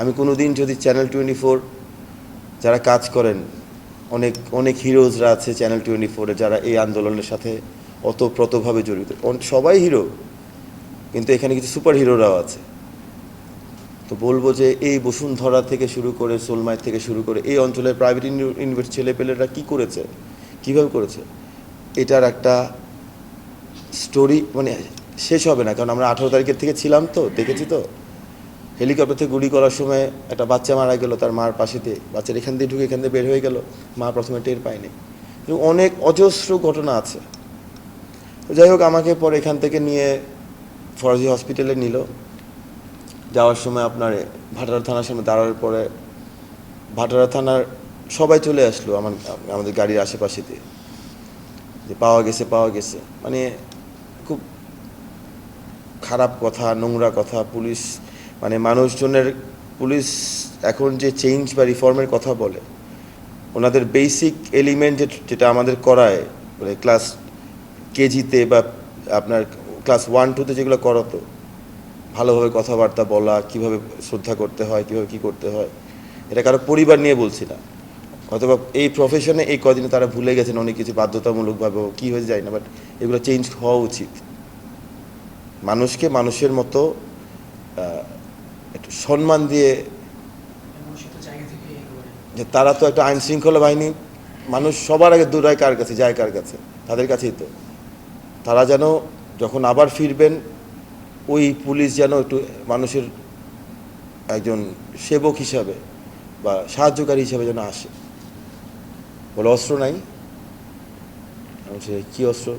আমি কোনো দিন যদি চ্যানেল টোয়েন্টি ফোর যারা কাজ করেন, অনেক অনেক হিরোজরা আছে চ্যানেল টোয়েন্টি ফোরে যারা এই আন্দোলনের সাথে অতপ্রতভাবে জড়িত। সবাই হিরো কিন্তু এখানে কিছু সুপার হিরোরাও আছে। তো বলব যে এই বসুন্ধরা থেকে শুরু করে সোলমাই থেকে শুরু করে এই অঞ্চলের প্রাইভেট ইউনিভার্সিটি ছেলেপেলেরা কী করেছে? কীভাবে করেছে? এটার একটা স্টোরি মানে শেষ হবে না, কারণ আমরা আঠারো তারিখের থেকে ছিলাম তো, দেখেছি তো? হেলিকপ্টার থেকে গুলি করার সময় একটা বাচ্চা মারা গেল তার মার পাশেতে। বাচ্চার এখান দিয়ে ঢুকে এখান দিয়ে বের হয়ে গেল। মা প্রথমে টের পায়নি। কিন্তু অনেক অজস্র ঘটনা আছে। যাই হোক, আমাকে পরে এখান থেকে নিয়ে ফরাজি হসপিটালে নিল। যাওয়ার সময় আপনার ভাটারা থানার সামনে দাঁড়ানোর পরে ভাটারা থানার সবাই চলে আসলো আমার, আমাদের গাড়ির আশেপাশেতে। যে পাওয়া গেছে পাওয়া গেছে। মানে খুব খারাপ কথা, নোংরা কথা, পুলিশ মানে মানুষজনের পুলিশ এখন যে চেঞ্জ বা রিফর্মের কথা বলে, ওনাদের বেসিক এলিমেন্ট যেটা আমাদের করায় মানে ক্লাস কেজিতে বা আপনার ক্লাস ওয়ান টুতে যেগুলো করাতো, ভালোভাবে কথাবার্তা বলা, কীভাবে শ্রদ্ধা করতে হয়, কীভাবে কি করতে হয়, এটা কারও পরিবার নিয়ে বলছি না। অথবা এই প্রফেশনে এই কদিনে তারা ভুলে গেছেন, অনেক কিছু বাধ্যতামূলকভাবে কি হয়ে যায় না বাট এগুলো চেঞ্জ হওয়া উচিত। মানুষকে মানুষের মতো একটু সম্মান দিয়ে যে তারা তো একটা আইন শৃঙ্খলা বাহিনী মানুষ সবার আগে দূরায় কার কাছে? যায় কার কাছে? তাদের কাছেই তো। তারা যেন যখন আবার ফিরবেন ওই পুলিশ যেন একটু মানুষের একজন সেবক হিসাবে বা সাহায্যকারী হিসাবে যেন আসে। বলে অস্ত্র নাই? বলছি, কি অস্ত্র?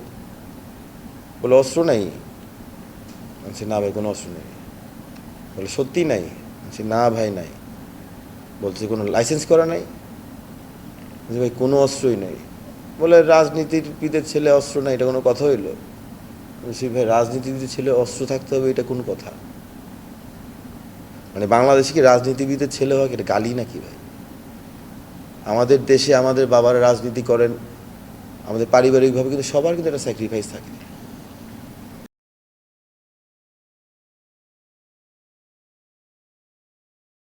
বলে অস্ত্র নাই। না ভাই কোনো অস্ত্র নেই। বলে সত্যি নাই? বলছি, না ভাই নাই। বলছে কোনো লাইসেন্স করা নাই? বলছি, ভাই কোনো অস্ত্রই নেই। বলে রাজনীতিবিদের ছেলে অস্ত্র নাই এটা কোনো কথা হইল? বলছি ভাই রাজনীতিবিদের ছেলে অস্ত্র থাকতে হবে এটা কোনো কথা। মানে বাংলাদেশে কি রাজনীতিবিদের ছেলে হয় এটা গালি নাকি ভাই? আমাদের দেশে আমাদের বাবারা রাজনীতি করেন আমাদের পারিবারিকভাবে কিন্তু সবার কিন্তু একটা স্যাক্রিফাইস থাকে।